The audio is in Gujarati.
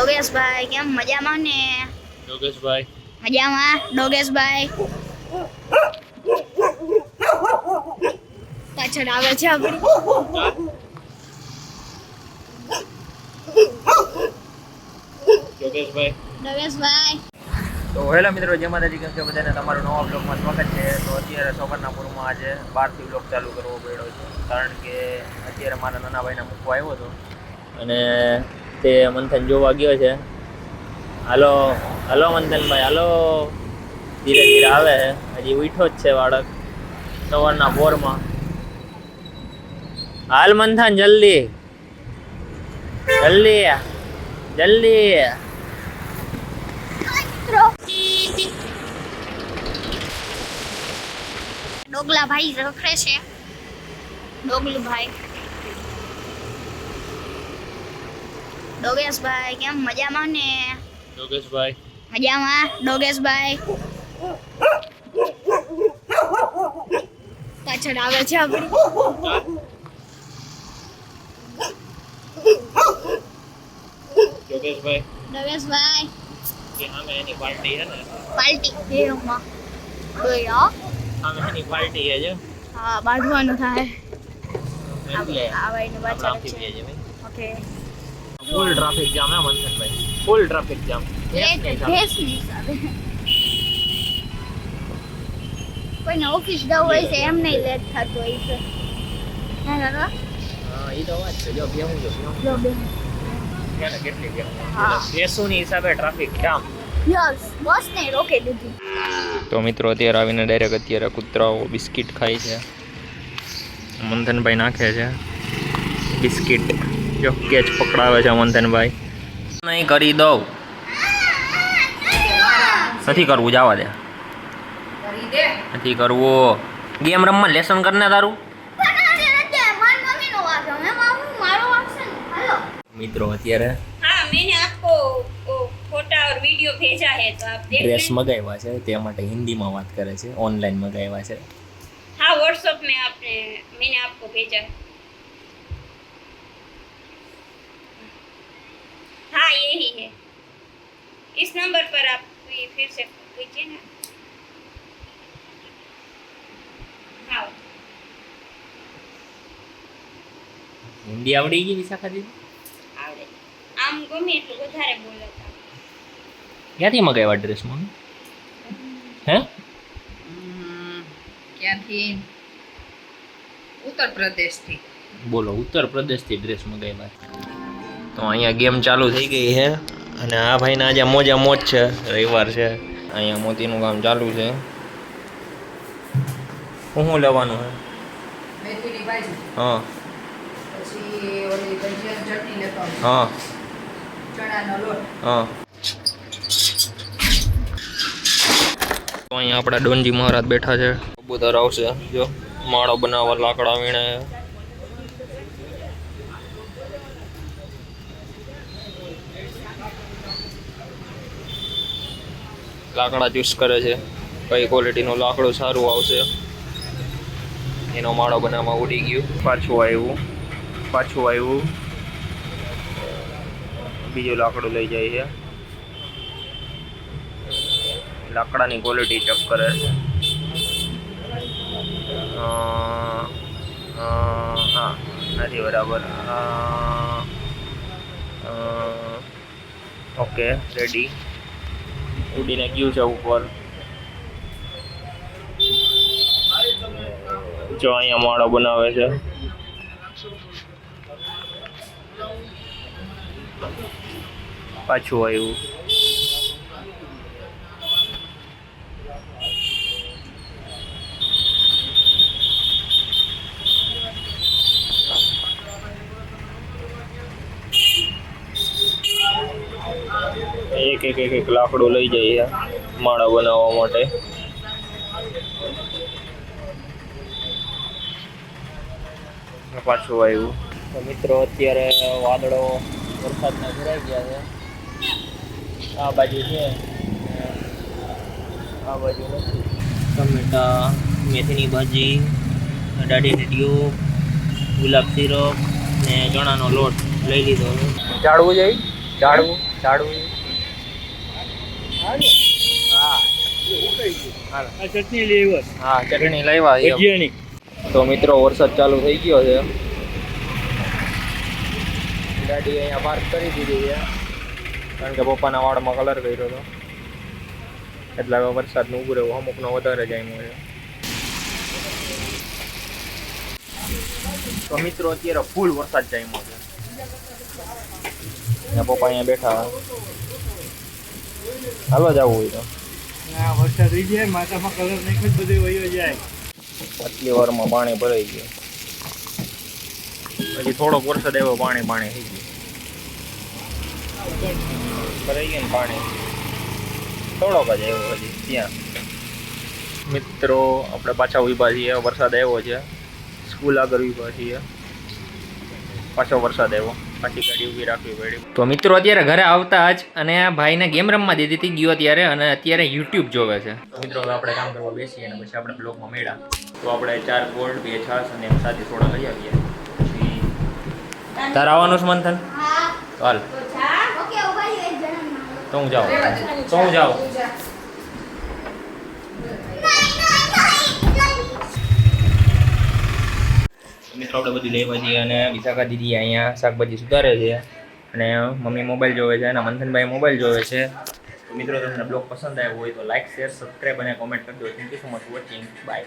ડોગેશભાઈ કેમ મજામાં ને? ડોગેશભાઈ. મજામાં ડોગેશભાઈ? પાછળ આવે છે આપણી. ડોગેશભાઈ. તો હેલો મિત્રો જય માતાજી કેમ છે? બધાને તમારું નવા બ્લોગમાં સ્વાગત છે. તો અત્યારે સવારના પૂરમાં આજે બારથી બ્લોગ ચાલુ કરવો પડ્યો છે. કારણ કે અત્યારે મારા નાના ભાઈને મૂકવા આવ્યો હતો. અને તે મંથન જોવા ગયો છે. હાલો હાલો મંથનભાઈ હાલો. ધીરે ધીરે આવે છે. હજી ઉઠો જ છે બાળક સવારના પોરમાં હાલ મંથન, જલ્દી. જલ્દી. જલ્દી. ડોગલા ભાઈ રખડે છે. ડોગલું ભાઈ ડોગેશભાઈ કેમ મજામાં ને? યોગેશભાઈ મજામાં ડોગેશભાઈ? પાછળ આવે છે આપણી. ડોગેશભાઈ. કે સામે એની પાર્ટી ને? એની જો. હા બાંધવાનું થાય. એટલે આ ભાઈનું પાછળ આમથી છે. બે છે ભાઈ. ઓકે. ફૂલ ટ્રાફિક જામ હે મંથનભાઈ ફૂલ ટ્રાફિક જામ કોઈને ઓફિસ જવું હોય છે એમ નહીં લેટ થતો હોય છે હા ઈ તો વાત છે. જો બેહું જો બેહું. કેટલી બેહું? બેસુની હિસાબે ટ્રાફિક જામ યસ બસ રોકી દીધી. તો મિત્રો અત્યારે આવીને ડાયરેક્ટ અત્યારે કૂતરાઓ બિસ્કિટ ખાય છે. મંથનભાઈ નાખે છે. બિસ્કિટ. જો કેચ પકડાવે છે મંથનભાઈ નહીં કરી દઉં નથી કરવું જવા દે નથી કરવું ગેમ રમવા લેસન કરને તારું મિત્રો અત્યારે हाँ मैंने आपको वो फोटा और वीडियो भेजा है तो आप देख ડ્રેસ लें મગાવ્યા છે તે માટે હિન્દીમાં વાત કરે છે ઓનલાઈન મગાવ્યા છે हाँ व्हाट्सएप में आपने मैंने आपको भेजा है यही है इस नंबर पर आप फिर फिर से कीजिए ना हाँ હિન્દી આવડી ગઈ વિશાખા દીદી આવડે આમ ગમે એટલું વધારે બોલતા ક્યાંથી મગાવ્યા ડ્રેસ મને હે હમ, ક્યાંથી ઉત્તર પ્રદેશથી બોલો ઉત્તર પ્રદેશથી ડ્રેસ મગાવ્યા તો અહીંયા ગેમ ચાલુ થઈ ગઈ છે. અને આ ભાઈના આજે મોજા મોજ છે. રવિવાર છે. અહીંયા મોતીનું કામ ચાલુ છે. હું શું લેવાનું છે. હા. હા. તો અહીંયા આપણા ડોનજી મહારાજ બેઠા છે. કબૂતર આવશે. જો માળો બનાવવા લાકડા વીણે. લાકડા ચૂસ કરે છે. કઈ ક્વોલિટીનું લાકડું સારું આવશે. એનો માળો બનાવવા ઉડી ગયું. પાછું આવ્યું. પાછું આવ્યું. બીજું લાકડું લઈ જાય છે. લાકડાની ક્વોલિટી ચેક કરે છે. હા, નથી બરાબર. ઓકે રેડી ઉડીને ગયું છે ઉપર. જો અહીંયા માળો બનાવે છે. પાછું આવ્યું. એક એક એક એક લાકડું લઈ જઈએ માળા બનાવવા માટે. પાછું આવ્યું. તો મિત્રો અત્યારે વાદળો વરસાદના ભરાઈ ગયા છે. આ બાજુ છે. આ બાજુ નથી. ટમેટા મેથીની ભાજી દાઢી ટ્યુબ ગુલાબ સિરપ ને ચણાનો લોટ લઈ લીધો ઝાડવું જઈ ઝાડવું ઝાડુ હા. ચટણી લાવ્યા તો મિત્રો વરસાદ ચાલુ થઈ ગયો છે. ગાડી અહીંયા પાર્ક કરી દીધી છે. કારણ કે પપ્પાના વાળમાં કલર કર્યો હતો. એટલે હવે વરસાદનું ઉભું રહેવું અમુકનો વધારે જાય છે. તો મિત્રો અત્યારે ફૂલ વરસાદ જાય છે. ને પપ્પા અહીંયા બેઠા હાલો જવું હોય તો. વરસાદ થઈ જાય માથામાં કલર નાખ્યો જ બધે વયો જાય. આટલી વારમાં પાણી ભરાઈ ગયું. પછી થોડોક વરસાદ એવો પાણી પાણી થઈ ગયું. ભરાઈ ગયું ને પાણી. થોડોક જ આવ્યો હજી ત્યાં. મિત્રો આપણે પાછા ઊભા છીએ વરસાદ આવ્યો છે. સ્કૂલ આગળ ઊભા છીએ. પાછો વરસાદ આવ્યો. પાછી ગાડી ઊભી રાખવી પડી. તો મિત્રો અત્યારે ઘરે આવતા જ અને આ ભાઈને ગેમ રમવા દીધી હતી ગયો ત્યારે અને અત્યારે યુટ્યુબ જોવે છે. મિત્રો હવે આપણે કામ કરવા બેસીએ અને પછી આપણે બ્લોગમાં મેળા તો આપણે ચાર ગોલ્ડ બે છાસ અને સાદી સોડા લઈ આવીએ. તારે આવવાનું છે મંથન? હા. તો હાલ તો હું જાઉં. તો હું જાઉં. મિત્રો આપણે બધી લઈ પછી અને વિશાખા દીદી અહીંયા શાકભાજી સુધારે છે. અને મમ્મી મોબાઈલ જોવે છે અને મંથનભાઈ મોબાઈલ જોવે છે. મિત્રો, તમને બ્લોગ પસંદ આવ્યો હોય તો લાઈક શેર સબસ્ક્રાઈબ અને કોમેન્ટ કરજો thank you so much watching bye